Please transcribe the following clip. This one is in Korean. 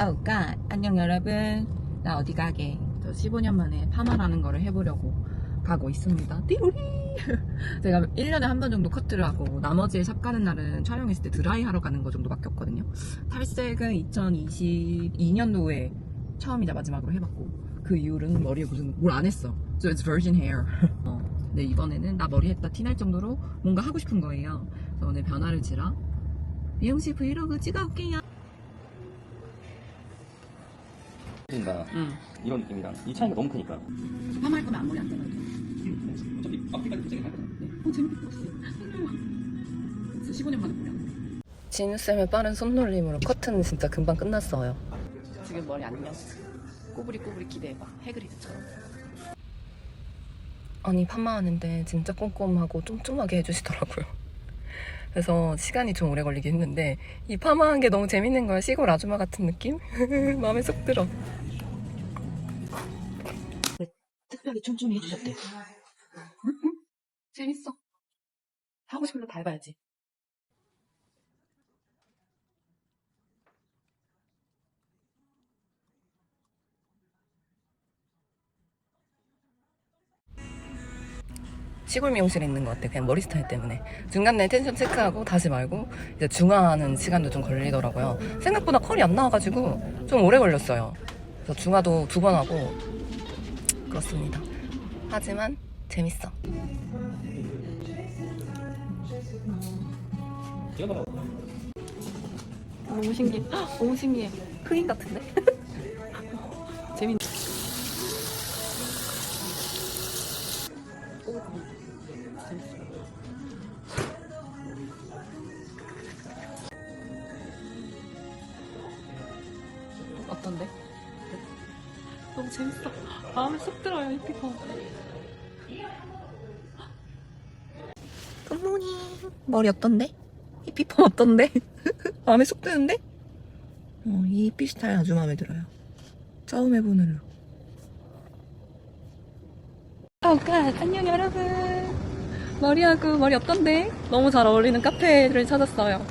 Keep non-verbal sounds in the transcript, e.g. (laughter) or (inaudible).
Oh God. 안녕 여러분. 나 어디 가게? 저 15년 만에 파마라는 거를 해보려고 가고 있습니다. 띠로리. (laughs) 제가 1년에 한 번 정도 커트를 하고 나머지 샵 가는 날은 촬영했을 때 드라이 하러 가는 거 정도밖에 없거든요. 탈색은 2022년도에 처음이자 마지막으로 해봤고 그 이후로는 머리에 무슨 뭘 안 했어. So it's virgin hair. (laughs) 어, 근데 이번에는 나 머리 했다 티날 정도로 뭔가 하고 싶은 거예요. 그래서 오늘 변화를 지러 미용실 브이로그 찍어올게요. 그러니까 응. 이런 느낌이랑 이 차이가 너무 크니까 파마할 거면 앞머리 안 되면 어차피 앞뒤까지 도색이 할 거잖아 네. 어, 재밌겠다. 진짜 15년 만에 보냐. 진우쌤의 빠른 손놀림으로 커트는 진짜 금방 끝났어요. 지금 머리 안녕. 꼬부리꼬부리 기대해봐. 해그리드처럼. 아니 파마하는데 진짜 꼼꼼하고 쫌쫌하게 해주시더라고요. 그래서 시간이 좀 오래 걸리긴 했는데 이 파마한 게 너무 재밌는 거야. 시골 아줌마 같은 느낌? (laughs) 마음에 쏙 들어. 특별히 촘촘히 해주셨대. (laughs) 재밌어. 하고 싶은 거다 해봐야지. 시골 미용실에 있는 것 같아. 그냥 머리 스타일 때문에. 중간에 텐션 체크하고 다시 말고 이제 중화하는 시간도 좀 걸리더라고요. 생각보다 컬이 안 나와가지고 좀 오래 걸렸어요. 그래서 중화도 두 번 하고 그렇습니다. 하지만 재밌어. 너무 신기해. 헉, (gasps) 너무 신기해. 흑인 같은데? (laughs) 어떤데? 너무 재밌어. 마음에 쏙 들어요, 이 피커. 굿모닝. 머리 어떤데? 이 피펌 어떤데? (laughs) 마음에 쏙 드는데? 어, 이 삐 스타일 아주 마음에 들어요. 처음 해보는 룩. 어, 갓. 안녕, 여러분. 머리하고 머리 어떤데? 너무 잘 어울리는 카페를 찾았어요.